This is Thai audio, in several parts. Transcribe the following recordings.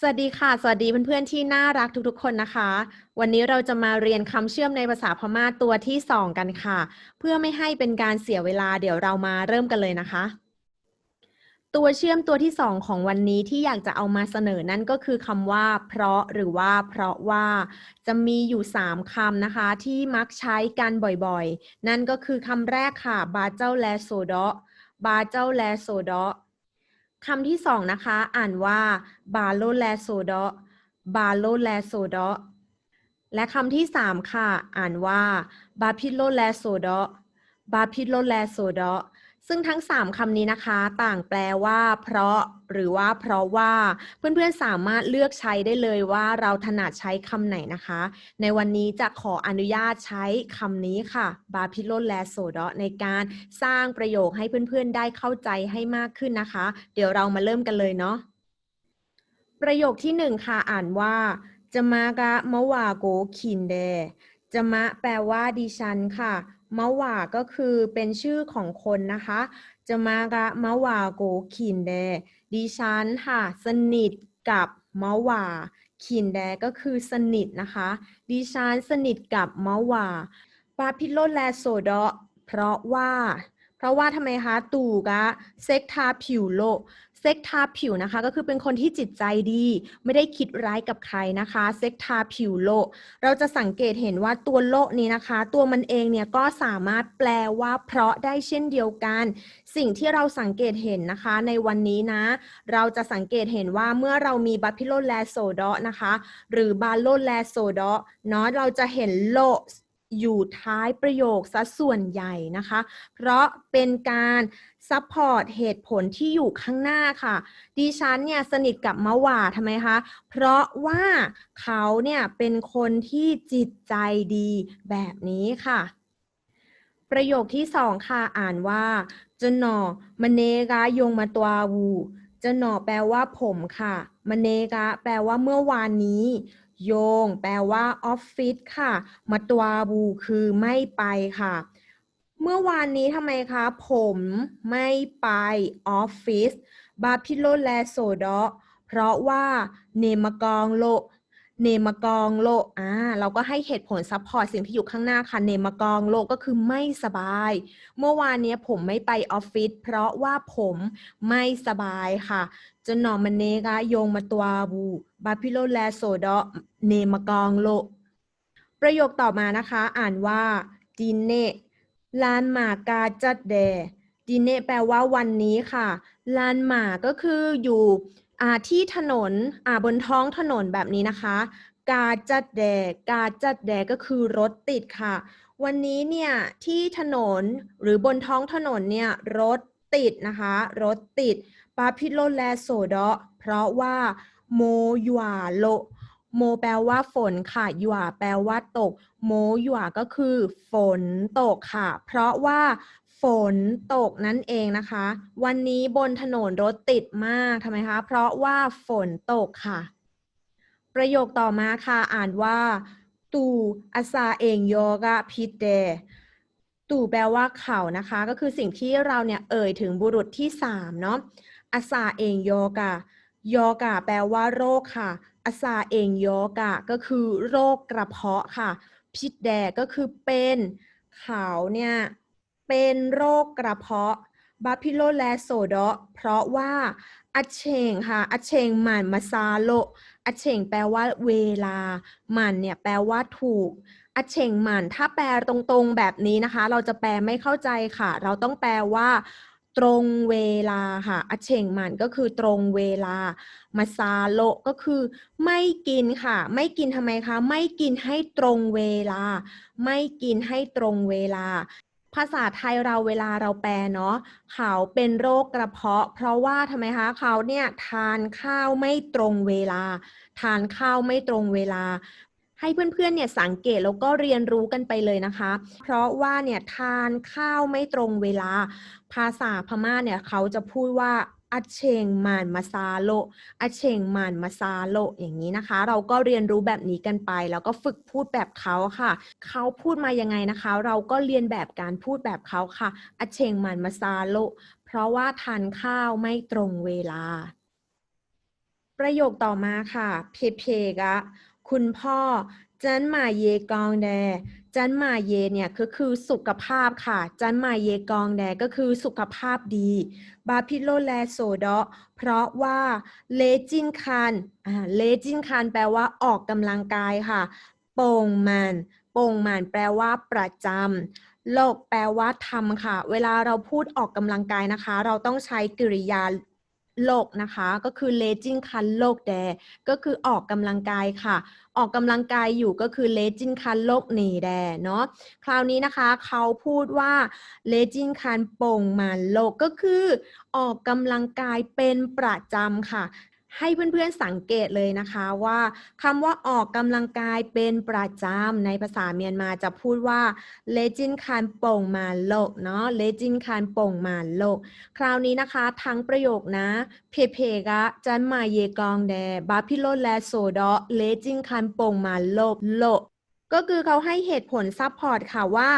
สวัสดีค่ะ สวัสดีเพื่อนๆที่น่ารักทุกๆ คนนะคะ วันนี้เราจะมาเรียนคำเชื่อมในภาษาพม่าตัวที่2กันค่ะ เพื่อไม่ให้เป็นการเสียเวลาเดี๋ยวเรามาเริ่มกันเลยนะคะ ตัวเชื่อมตัวที่2ของวันนี้ที่อยากจะเอามาเสนอนั่นก็คือคำว่า เพราะหรือว่า เพราะว่า จะมีอยู่3คำนะคะ ที่มักใช้กันบ่อยๆ นั่นก็คือคำแรกค่ะ บาเจ้าแลโซดะบาเจ้าแลโซดะ คำที่สองนะคะ อ่านว่าบาโลแลโซดอบาโลแลโซดอและคำที่สามค่ะ อ่านว่าบาพิโลแลโซดอบาพิโลแลโซดอ ซึ่งทั้งสามคำนี้นะคะ ต่างแปลว่า เพราะ หรือว่า เพราะว่า เพื่อนๆสามารถเลือกใช้ได้เลยว่าเราถนัดใช้คำไหนนะคะ ในวันนี้จะขออนุญาตใช้คำนี้ค่ะบาพิโลแลโซดะในการสร้างประโยคให้เพื่อนๆได้เข้าใจให้มากขึ้นนะคะ เดี๋ยวเรามาเริ่มกันเลยเนาะประโยคที่หนึ่งค่ะอ่านว่าจะมากะมะวาโกคินเดจะมะแปลว่าดิฉันค่ะ มะว่าก็คือเป็นชื่อของคนนะคะ จะมากะมะว่าโกคินเดดิฉันค่ะสนิทกับมะว่าคินแดก็คือสนิทนะคะ ดิฉันสนิทกับมะว่าปาพิโลแลโซดะเพราะว่า เพราะว่าทำไมคะ ตู่กะเซ็กทาผิวโล เซ็กทาผิวนะคะ ก็คือเป็นคนที่จิตใจดี ไม่ได้คิดร้ายกับใครนะคะเซ็กทาผิวโลเราจะสังเกตเห็นว่าตัวโลนี้นะคะ ตัวมันเองเนี่ยก็สามารถแปลว่าเพราะได้เช่นเดียวกัน สิ่งที่เราสังเกตเห็นนะคะ ในวันนี้นะ เราจะสังเกตเห็นว่าเมื่อเรามีบัพพิโลแลโซดอนะคะ หรือบาโลแลโซดอเนาะเราจะเห็นโล อยู่ท้ายประโยคซะส่วนใหญ่นะคะ เพราะเป็นการซัพพอร์ตเหตุผลที่อยู่ข้างหน้าค่ะ ดิฉันเนี่ยสนิทกับมะหว่าทำไมคะ เพราะว่าเขาเนี่ยเป็นคนที่จิตใจดีแบบนี้ค่ะ ประโยคที่สองค่ะอ่านว่าจะหนอมเนกายงมาตัววูจะหนอแปลว่าผมค่ะมเนกะแปลว่าเมื่อวานนี้ โยง แปลว่าออฟฟิศค่ะ มาตัวบูคือไม่ไปค่ะ เมื่อวานนี้ทำไมคะ ผมไม่ไปออฟฟิศบาพิโลแลโซดอเพราะว่าเนมกองโล เนมกองโลอ่าเราก็ให้เหตุผลซัพพอร์ตสิ่งที่อยู่ข้างหน้าค่ะเนมกองโลก็คือไม่สบาย เมื่อวานเนี้ผมไม่ไปออฟฟิศเพราะว่าผมไม่สบายค่ะจนหนอมันเนกะโยงมาตัวบูบาพิโลแลโซดอเนมกองโล ประโยคต่อมานะคะ อ่านว่าดินเนลานหมากาจัดแดดินเนแปลว่าวันนี้ค่ะลานหมาก็คืออยู่ ที่ถนนบนท้องถนนแบบนี้นะคะ กาจัดแดกาจัดแดก็คือรถติดค่ะ วันนี้เนี่ยที่ถนนหรือบนท้องถนนเนี่ยรถติดนะคะ รถติดปาพิโลแลโซดะเพราะว่าโมยว่าโลโมแปลว่าฝนค่ะหยวาแปลว่าตก โมหยวาก็คือฝนตกค่ะ เพราะว่า ฝนตกนั่นเองนะคะ วันนี้บนถนนรถติดมากทำไมคะ เพราะว่าฝนตกค่ะ ประโยคต่อมาค่ะอ่านว่า ตูอาซาเองโยกะพิเดตู่แปลว่าเขานะคะ ก็คือสิ่งที่เราเนี่ยเอ่ยถึงบุรุษที่สามเนาะอาซาเองโยกะโยกะแปลว่าโรคค่ะอาซาเองโยกะก็คือโรคกระเพาะค่ะ พิษแดก็คือเป็นเขาเนี่ย เป็นโรคกระเพาะบาพิโลแลโซดเพราะว่าอัเชงค่ะอัเชงหมันมาซาโลอัเชงแปลว่าเวลาหมันเนี่ยแปลว่าถูกอัเชงหมัน ถ้าแปลตรงๆแบบนี้นะคะ เราจะแปลไม่เข้าใจค่ะ เราต้องแปลว่าตรงเวลาค่ะอเชงหมันก็คือตรงเวลา มาซาโลก็คือ ไม่กินค่ะ ไม่กินทำไมคะ ไม่กินให้ตรงเวลา ไม่กินให้ตรงเวลา ภาษาไทยเราเวลาเราแปลเนาะเขาเป็นโรคกระเพาะ เพราะว่าทำไมคะเขาเนี่ยทานข้าวไม่ตรงเวลา ทานข้าวไม่ตรงเวลา ให้เพื่อนๆเนี่ยสังเกตแล้วก็เรียนรู้กันไปเลยนะคะ เพราะว่าเนี่ยทานข้าวไม่ตรงเวลา ภาษาพม่าเนี่ยเขาจะพูดว่า อัเชงมานมาซาโลอัเชงมานมาซาโลอย่างนี้นะคะ เราก็เรียนรู้แบบนี้กันไป แล้วก็ฝึกพูดแบบเขาค่ะ เขาพูดมายังไงนะคะ เราก็เรียนแบบการพูดแบบเขาค่ะอัเชงมานมาซาโลเพราะว่าทานข้าวไม่ตรงเวลา ประโยคต่อมาค่ะ เพเพกะคุณพ่อจันมาเยกองแด จันมาเยเนี่ยก็คือสุขภาพค่ะ จันมาเยกองแดก็คือสุขภาพดี บาพิโลแลโซดะเพราะว่าเลจินคันอ่าเลจินคันแปลว่าออกกำลังกายค่ะโป่งมันโป่งมันแปลว่าประจำโลกแปลว่าทำค่ะ เวลาเราพูดออกกำลังกายนะคะ เราต้องใช้กริยา โลกนะคะ ก็คือ l e g i n g คันโลกแดก็คือออกกำลังกายค่ะ ออกกำลังกายอยู่ก็คือ l e g i n g คันโลกหนีแดเนาะคราวนี้นะคะเขาพูดว่า l e g i n g คันป่งมันโลกก็คือ ออกกำลังกายเป็นประจำค่ะ ให้เพื่อนๆสังเกตเลยนะคะว่าคำว่าออกกำลังกายเป็นประจำในภาษาเมียนมาจะพูดว่าเลจินคานโป่งมาโลกเนาะเลจินคานโป่งมาโลก คราวนี้นะคะทั้งประโยคนะ เพเพกะจันมาเยกองแดบาพิโลแลโซดอเลจินคานโป่งมาโลกโลก ก็คือเขาให้เหตุผลซัพพอร์ตค่ะว่า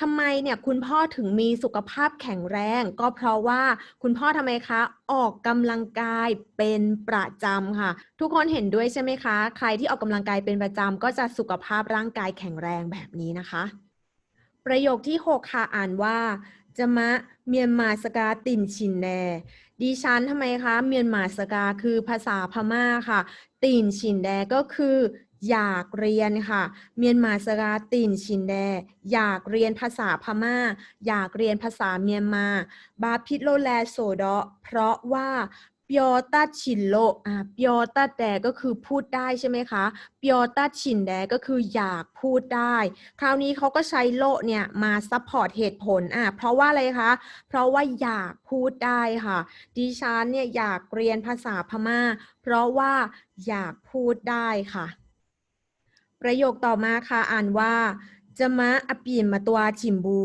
ทำไมเนี่ยคุณพ่อถึงมีสุขภาพแข็งแรง ก็เพราะว่าคุณพ่อทำไมคะออกกำลังกายเป็นประจำค่ะ ทุกคนเห็นด้วยใช่ไหมคะ ใครที่ออกกำลังกายเป็นประจำก็จะสุขภาพร่างกายแข็งแรงแบบนี้นะคะ ประโยคที่ 6 ค่ะอ่านว่าจะมะเมียนมาสกาตินชินแนดิฉันทำไมคะ เมียนมาสกาคือภาษาพม่าค่ะ ตินชินแดก็คือ อยากเรียนค่ะ เมียนมาสกาตินชินแด อยากเรียนภาษาพม่า อยากเรียนภาษาเมียนมา บาพิโลแลโซดอเพราะว่าเปียวตัดชินโลอ่าเปียวตัดแดก็คือพูดได้ใช่ไหมคะเปียวตัดชินแดก็คืออยากพูดได้ คราวนี้เขาก็ใช้โลเนี่ยมาซัพพอร์ตเหตุผลอะเพราะว่าอะไรคะ เพราะว่าอยากพูดได้ค่ะ ดิฉันเนี่ยอยากเรียนภาษาพม่า เพราะว่าอยากพูดได้ค่ะ ประโยคต่อมาค่ะอ่านว่าจะมาอเปลี่ยนมาตัวจิมบู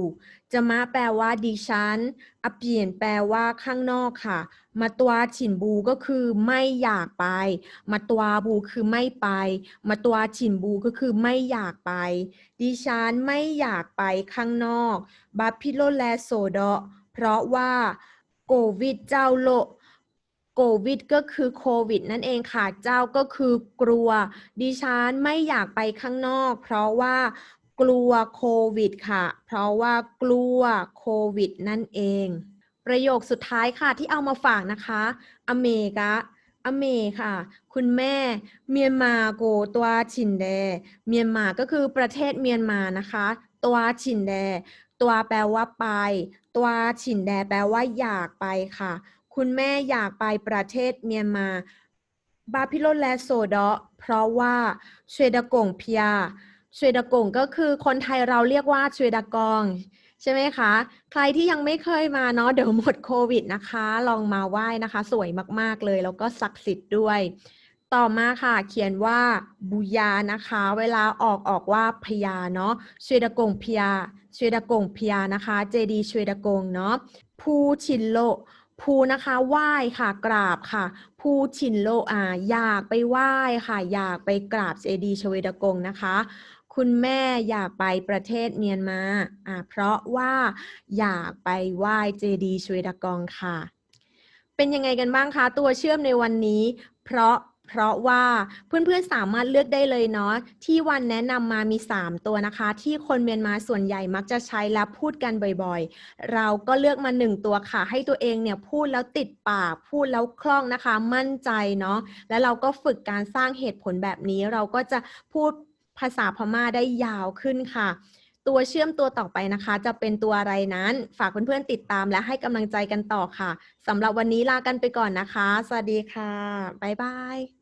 จะมาแปลว่าดิฉันอเปลี่ยนแปลว่าข้างนอกค่ะ มาตัวฉินบูก็คือไม่อยากไป มาตัวบูคือไม่ไป มาตัวฉินบูก็คือไม่อยากไป ดิฉันไม่อยากไปข้างนอกบัพพิโลแลโซดอเพราะว่าโควิดเจ้าโลโค วิดก็คือโควิดนั่นเองค่ะ เจ้าก็คือกลัว ดิฉันไม่อยากไปข้างนอก เพราะว่ากลัวโควิดค่ะ เพราะว่ากลัวโควิดนั่นเอง ประโยคสุดท้ายค่ะที่เอามาฝากนะคะ อเมกะอเมค่ะ คุณแม่เมียนมาโกตัวชินแด เมียนมาก็คือประเทศเมียนมานะคะ ตัวชินแด ตัวแปลว่าไป ตัวชินแดแปลว่าอยากไปค่ะ คุณแม่อยากไปประเทศเมียนมา บาพิโลแลโซดอเพราะว่าชเวดกงพียชเวดกงก็คือคนไทยเราเรียกว่าชเวดกองใช่ไหมคะ ใครที่ยังไม่เคยมาเนาะเดี๋ยวหมดโควิดนะคะ ลองมาไหว้นะคะ สวยมากๆเลย แล้วก็ศักดิ์สิทธิ์ด้วย ต่อมาค่ะ เขียนว่าบุยานะคะ เวลาออกออกว่าพยาเนาะชเวดกงพยาชเวดกงพยานะคะ เจดีชเวดกงเนาะภูชินโล ภูนะคะไหว้ค่ะกราบค่ะ ภูชินโลอ่าอยากไปไหว้ค่ะ อยากไปกราบเจดีชเวดกงนะคะ คุณแม่อยากไปประเทศเมียนมาอ่าเพราะว่าอยากไปไหว้เจดีชเวดกงค่ะ เป็นยังไงกันบ้างคะ ตัวเชื่อมในวันนี้ เพราะ เพราะว่าเพื่อนๆสามารถเลือกได้เลยเนาะที่วันแนะนำมามี 3 ตัวนะคะ ที่คนเมียนมาส่วนใหญ่มักจะใช้และพูดกันบ่อยๆ เราก็เลือกมา 1 ตัวค่ะ ให้ตัวเองเนี่ยพูดแล้วติดปากพูดแล้วคล่องนะคะ มั่นใจเนาะแล้วเราก็ฝึกการสร้างเหตุผลแบบนี้ เราก็จะพูดภาษาพม่าได้ยาวขึ้นค่ะ ตัวเชื่อมตัวต่อไปนะคะ จะเป็นตัวอะไรนั้น ฝากเพื่อนๆติดตามและให้กำลังใจกันต่อค่ะสำหรับวันนี้ลากันไปก่อนนะคะ สวัสดีค่ะ บ๊ายบาย